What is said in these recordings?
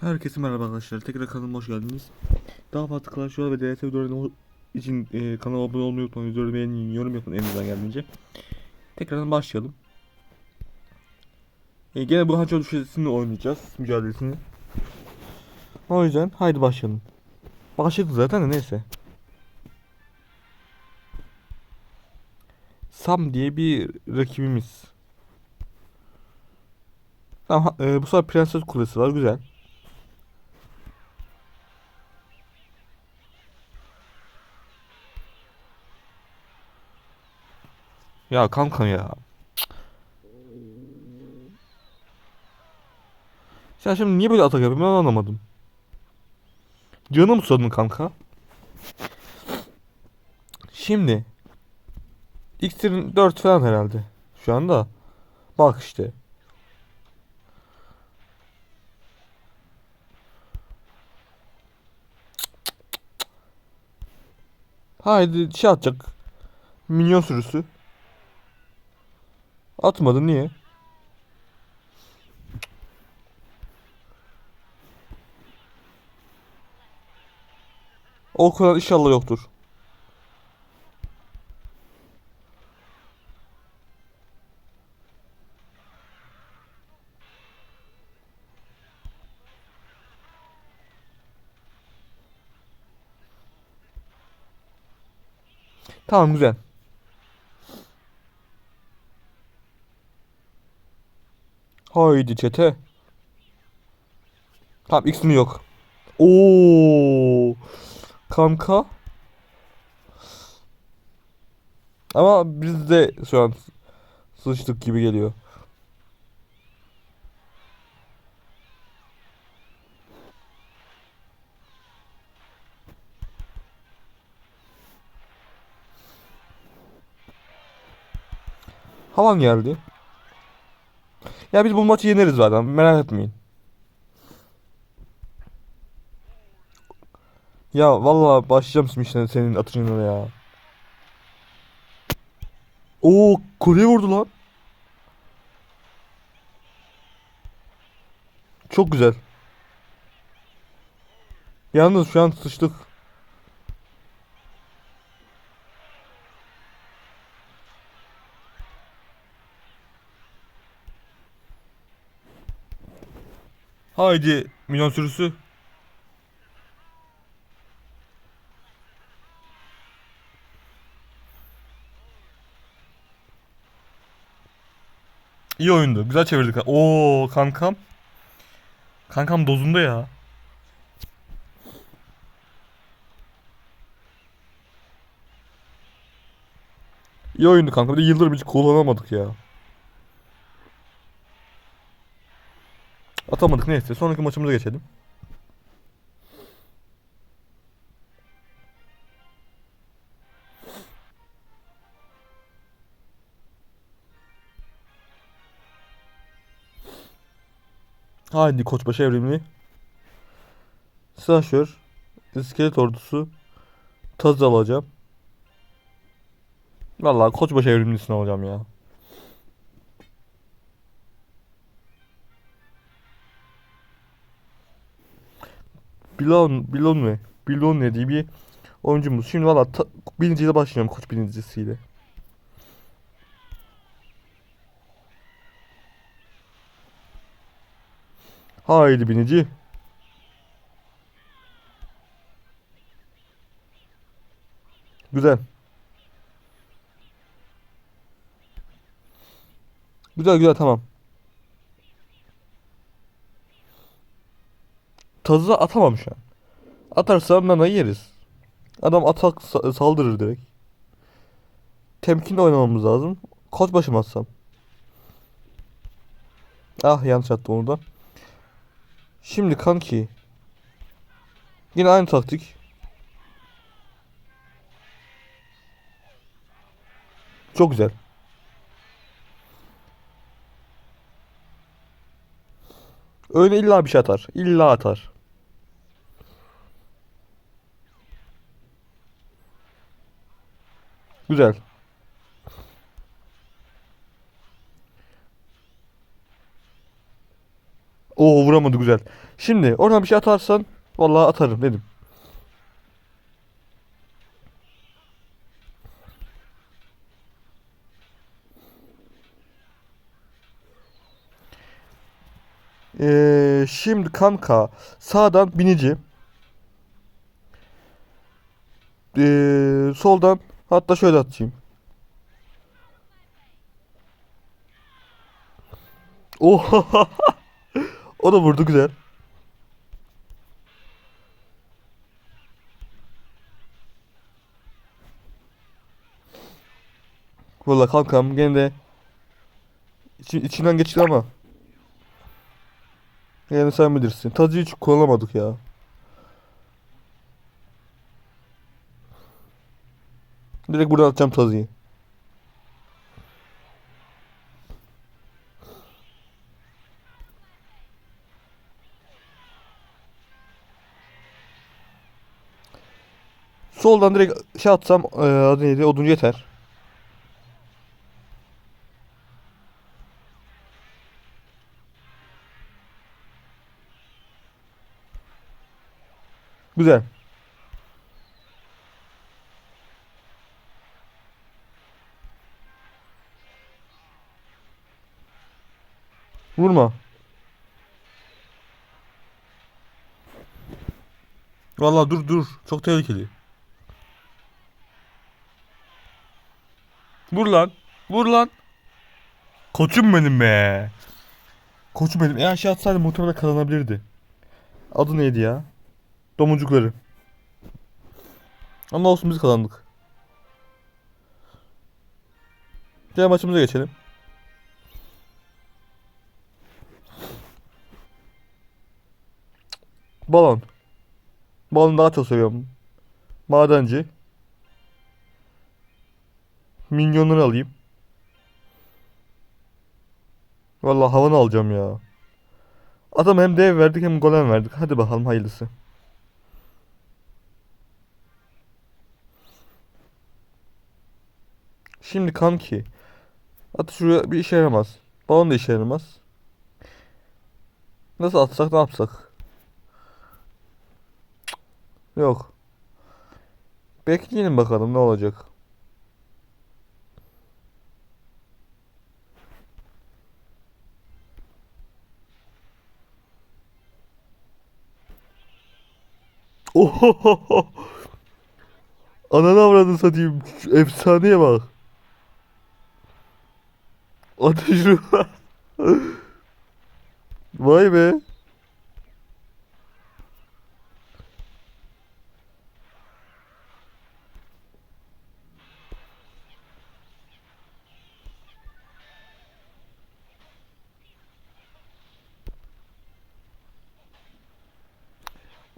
Herkese merhaba arkadaşlar. Tekrar kanalıma hoş geldiniz. Daha fazla Clash Royale ve DLT videoları için e, kanala abone olmayı unutmayın. Videoları beğenin, yorum yapın elinizden geldiğince. Tekrardan başlayalım. E, gene bu hançer düşesini oynayacağız. Mücadelesini. O yüzden haydi başlayalım. Başladı zaten de neyse. Sam diye bir rakibimiz. Tamam, e, bu sefer Prenses Kulesi var. Güzel. Ya kanka ya. Sen şimdi niye böyle atak yapıyorsun ben anlamadım. Canım susadın kanka. Şimdi. İksirin 4 falan herhalde. Şu anda. Bak işte. Haydi şey atacak. Minyon sürüsü. Atmadı niye? O kadar inşallah yoktur. Tamam güzel. Haydi çete. Tamam X'ini yok. Oo kanka. Ama biz de şu an sıçtık gibi geliyor. Havan geldi. Ya biz bu maçı yeneriz zaten merak etmeyin. Ya vallahi başlayacağım şimdi senin atışına ya. Oo kuleye vurdu lan. Çok güzel. Yalnız şu an sıçtık. Haydi milyon sürüsü. İyi oyundu. Güzel çevirdik. Oo kankam. Kankam dozunda ya. İyi oyundu kanka. Bir de yıldırım hiç kullanamadık ya. Atamadık neyse. Sonraki maçımıza geçelim. Haydi Koçbaşı evrimi. Slasher. İskelet ordusu. Taz alacağım. Vallahi Koçbaşı evrimlisini alacağım ya. Bilon, Bilon ne? Bilon ne diye bir oyuncumuz. Şimdi valla birinciyle başlıyorum koç birincisiyle. Haydi binici. Güzel. Güzel güzel tamam. Tazı atamam şu an. Atarsam nanayı yeriz. Adam atak sa- saldırır direkt. Temkinli oynamamız lazım. Koç başım atsam. Ah yanlış attım onu da. Şimdi kanki. Yine aynı taktik. Çok güzel. Öyle illa bir şey atar. İlla atar. Güzel. Oo vuramadı güzel. Şimdi oradan bir şey atarsan vallahi atarım dedim. Ee, şimdi kanka sağdan binici. Ee, soldan hatta şöyle atayım. Oha! O da vurdu güzel. Valla kankam gene de içi, içinden geçti ama. Yani sen bilirsin. Tacı hiç kullanamadık ya. Direkt buradan atacağım tazıyı. Soldan direkt şey atsam eee, adı neydi? Oduncu yeter. Güzel. Vurma. Vallahi dur dur. Çok tehlikeli. Vur lan. Vur lan. Koçum benim be. Koçum benim. Eğer şey atsaydı muhtemelen kazanabilirdi. Adı neydi ya? Domuzcukları. Ama olsun biz kazandık. Diğer maçımıza geçelim. Balon. Balon daha çok seviyorum. Madenci. Minyonları alayım. Vallahi havanı alacağım ya. Adam hem dev verdik hem golem verdik. Hadi bakalım hayırlısı. Şimdi kanki. At şuraya bir işe yaramaz. Balon da işe yaramaz. Nasıl atsak ne yapsak? Yok. Bekleyelim bakalım ne olacak. Oho! Ananı avradını satayım. Efsaneye bak. Ateş. Vay be.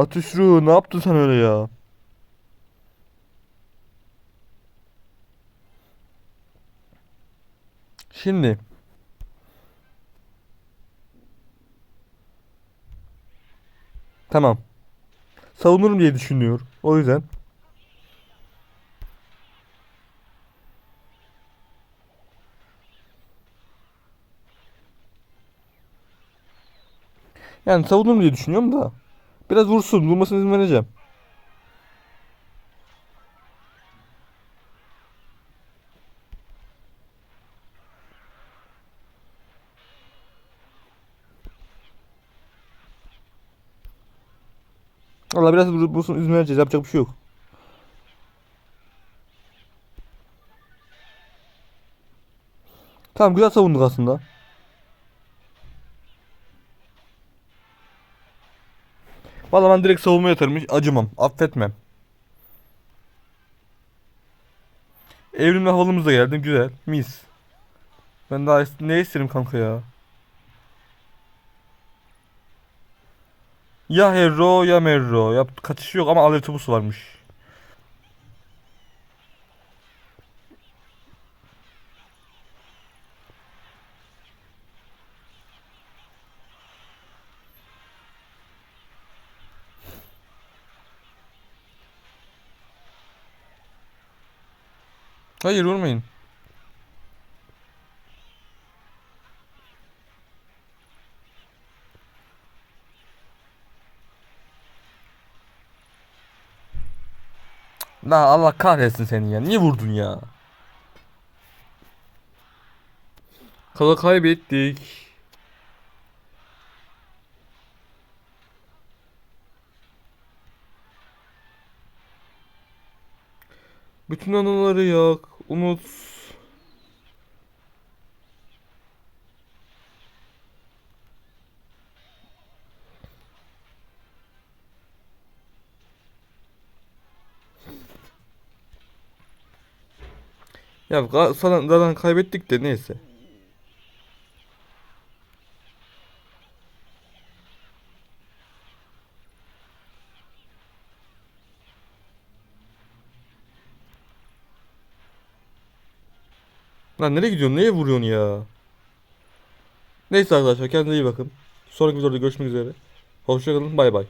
Ateş ruhu ne yaptın sen öyle ya? Şimdi. Tamam. Savunurum diye düşünüyor. O yüzden. Yani savunurum diye düşünüyorum da. Biraz vursun. Vurmasına izin vereceğim. Valla biraz vur- vursun izin vereceğiz. Yapacak bir şey yok. Tamam güzel savunduk aslında. Valla ben direkt savunma yatarım. Hiç acımam. Affetmem. Evrimle havalımız da geldi. Güzel. Mis. Ben daha ne isterim kanka ya? Ya Hero ya Merro. Ya kaçışı yok ama alır topusu varmış. Hayır vurmayın. La Allah kahretsin seni ya. Niye vurdun ya? Kala kaybettik. Bütün anıları yak. Unut. Ya zaten kaybettik de neyse. Lan nereye gidiyorsun? Neye vuruyorsun ya? Neyse arkadaşlar kendinize iyi bakın. Sonraki videoda görüşmek üzere. Hoşçakalın. Bay bay.